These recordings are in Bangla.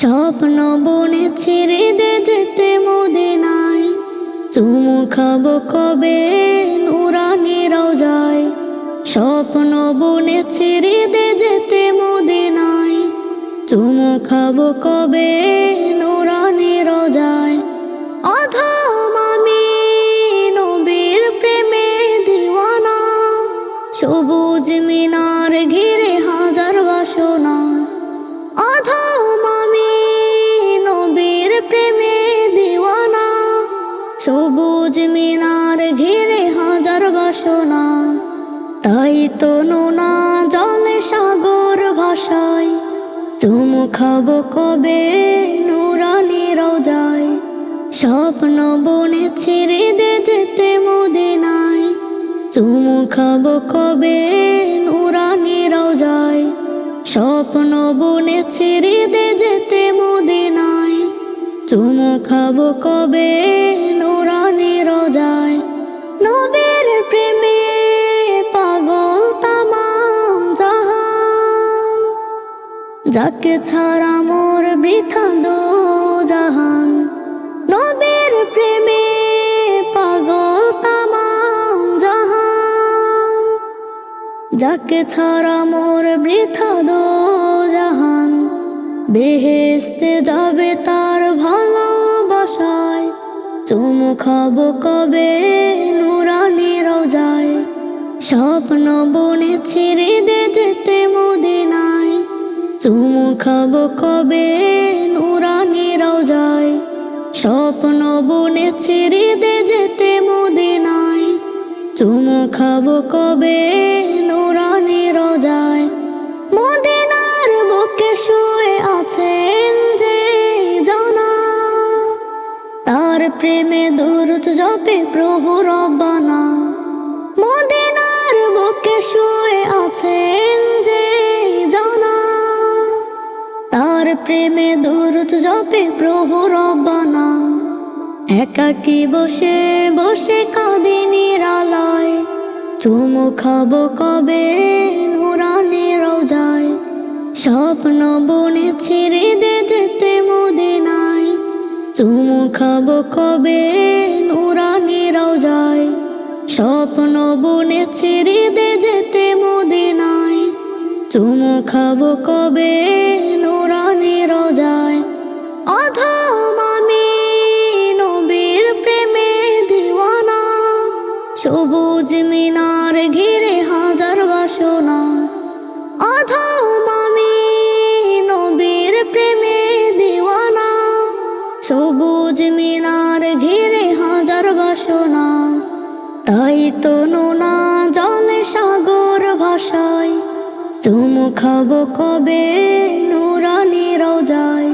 স্বপ্ন বনে ছেড়ে দে যেতে মদিনায় চুমু খাব কবে নুরানি যায় স্বপ্ন বনে ছেড়ে দে যেতে মদিনায় চুমু খাব কবে নুরানি যায় অধম আমি নবীর প্রেমে দিওয়ানা। সবুজ মিনার সবুজ মিনার ঘিরে হাজার বাসনা। তাই তো নোনা জলে সাগর ভাষায় চুমু খাব কবে নুরানি রোজায়। স্বপ্ন বনে ছেড়ে দে যেতে মদিনায়। চুমু খাব কবে নুরানি রোজায়। স্বপ্ন বনে ছেড়ে দে যেতে মদিনায়। চুমু খাব কবে নুরানি রোজায়? নবীর প্রেমে পাগল তামাম জাহান। যাকে ছাড়া মোর বৃথা দো জাহান। নবীর প্রেমে পাগল তামাম জাহান। যাকে ছাড়া মোর বৃথা দো জাহান। বেহেস্তে যাবে তার চুমু খাব কবে? নুরানি রোজায় স্বপ্ন বনে ছেড়ে দে যেতে মদিনায়। চুমু খাব কবে? নুরানি রোজায় স্বপ্ন বনে ছেড়ে দে যেতে মদিনায়। চুমু খাব কবে? নুরানি রোজায় মদিনার বুকে শুয়ে আছেন তার প্রেমে দূরত জপে প্রভু রব্বানা। মদিনার বুকে শুয়ে আছেন যে জানা। তার প্রেমে দূরত জপে প্রভু রব্বানা। একাকি বসে বসে কাঁদে নিরালায়। চুমু খাব কবে নুরানি রোজায়। স্বপ্ন বনে ছেড়ে দে যেতে মদিনায় চুমু খাব কবে? নুরানি রোজায় স্বপ্ন বনে ছেড়ে দে যেতে মদিনায়। চুমু খাব কবে? নুরানি রোজায় অধম আমি নবীর প্রেমে দিওয়ানা। সবুজ মিনার ঘিরে হাজার বাসনা। অধম বাসনা। তাই তো নোনা জলে সাগর ভাষায় চুমু খাব কবে নুরানি রোজায়।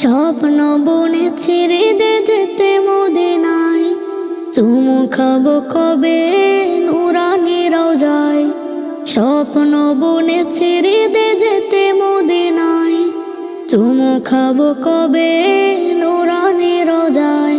স্বপ্ন বনে ছেড়ে দে যেতে মদিনায়। চুমু খাব কবে নুরানি রোজায়। স্বপ্ন বনে ছেড়ে দে যেতে মদিনায়। চুমু খাব কবে নুরানি রোজায়।